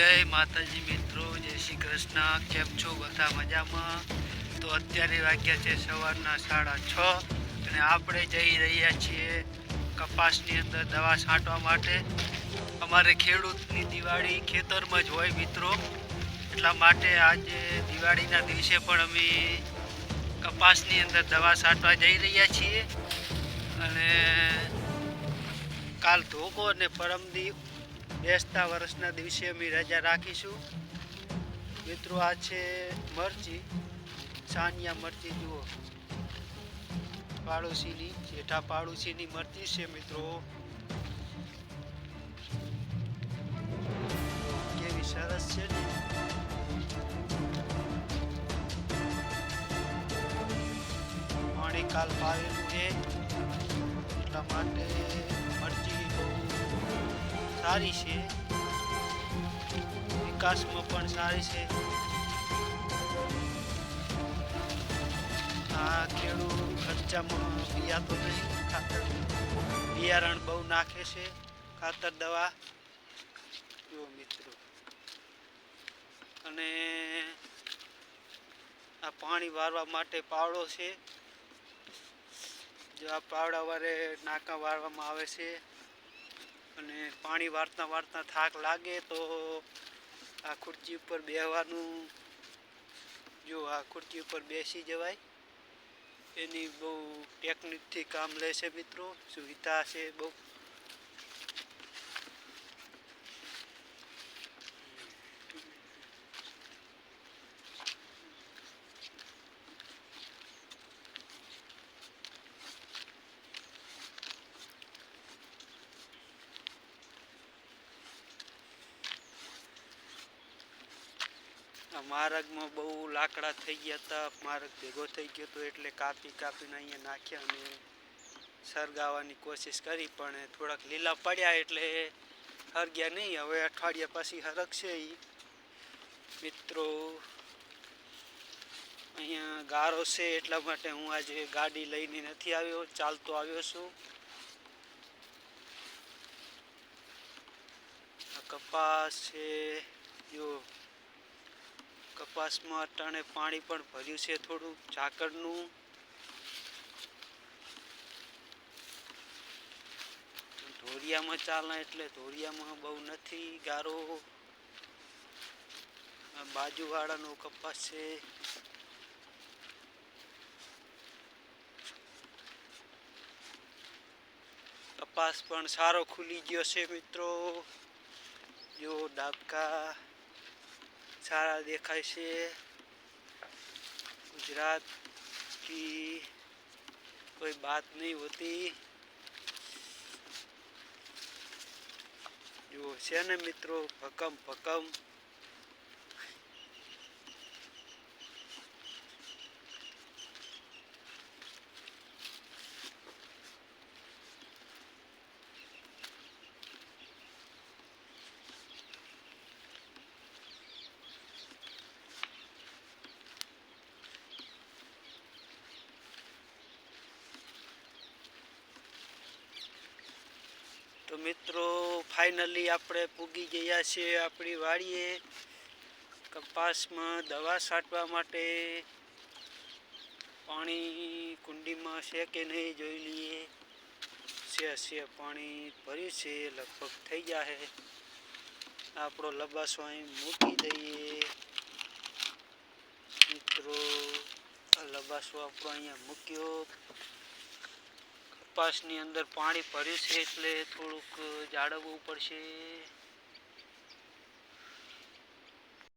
માતાજી મિત્રો, જય શ્રી કૃષ્ણ. કેમ છો બધા મજામાં? તો અત્યારે વાગ્યા છે સવારના સાડા છ અને આપણે જઈ રહ્યા છીએ કપાસની અંદર દવા છાંટવા માટે. અમારે ખેડૂતની દિવાળી ખેતરમાં જ હોય મિત્રો. એટલા માટે આજે દિવાળીના દિવસે પણ અમે કપાસની અંદર દવા છાંટવા જઈ રહ્યા છીએ. અને કાલ ધોકો અને પરમદી બેસતા વર્ષના દિવસે અમે રજા રાખીશું. મિત્રો, આ છે મરચી, સાનિયા મરચી, જુઓ. પાડોશીની, જેઠા પાડોશીની મરચી છે, મિત્રો. કેવી સરસ છે. પાણી કાલ પાવેલું છે. એટલા માટે સારી છે. વિકાસમાં પણ સારી છે. આ ખેડૂત ખર્ચામાં બિયાતો નથી. ખાતર બિયારણ બહુ નાખે છે. ખાતર દવા જો મિત્રો. અને આ પાણી વારવા માટે પાવડો છે. જો આ પાવડા વારે નાકા વારવામાં આવે છે. અને પાણી વારતા વારતા થાક લાગે તો આ ખુરચી ઉપર બેસવાનું જો આ ખુરચી ઉપર બેસી જવાય. એની બહુ ટેકનિકથી કામ લે છે મિત્રો. સુવિધા છે બહુ આ માર્ગમાં બહુ લાકડા થઈ ગયા હતા, માર્ગ ભેગો થઈ ગયો હતો એટલે કાપી કાપીને અહીંયા નાખ્યા અને સળગાવવાની કોશિશ કરી, પણ થોડાક લીલા પડ્યા એટલે હરગ્યા નહીં. હવે અઠવાડિયા પછી હરગશે એ મિત્રો, અહીંયા ગારો છે એટલા માટે હું આજે ગાડી લઈને નથી આવ્યો, ચાલતો આવ્યો છું. કપાસ છે, જો કપાસમાં અટાણે પાણી પણ ભર્યું છે થોડું. ઝાકળનું. ધોરિયામાં ચાલે એટલે ધોરિયામાં બહુ નથી. ગારો. બાજુવાળાનો કપાસ છે. કપાસ પણ સારો ખુલી ગયો છે મિત્રો. જો ડાબકા. સારા દેખાય છે ગુજરાત કી કોઈ બાત નહીં હોતી. જુઓ છે ને મિત્રો, ભકમ ભકમ. ફાઇનલી આપણે પૂગી ગયા છે આપણી વાડીએ. કપાસમાં દવા છાંટવા માટે. પાણી કુંડીમાં છે કે નહીં જોઈ લઈએ. છે છે, પાણી ભર્યું છે, લગભગ થઈ જાય આપણો લબાસો અહીં મૂકી દઈએ. મિત્રો લબાસો આપણો અહીંયા મૂક્યો. કપાસની અંદર પાણી ભર્યું છે એટલે થોડુંક જાળવવું પડશે.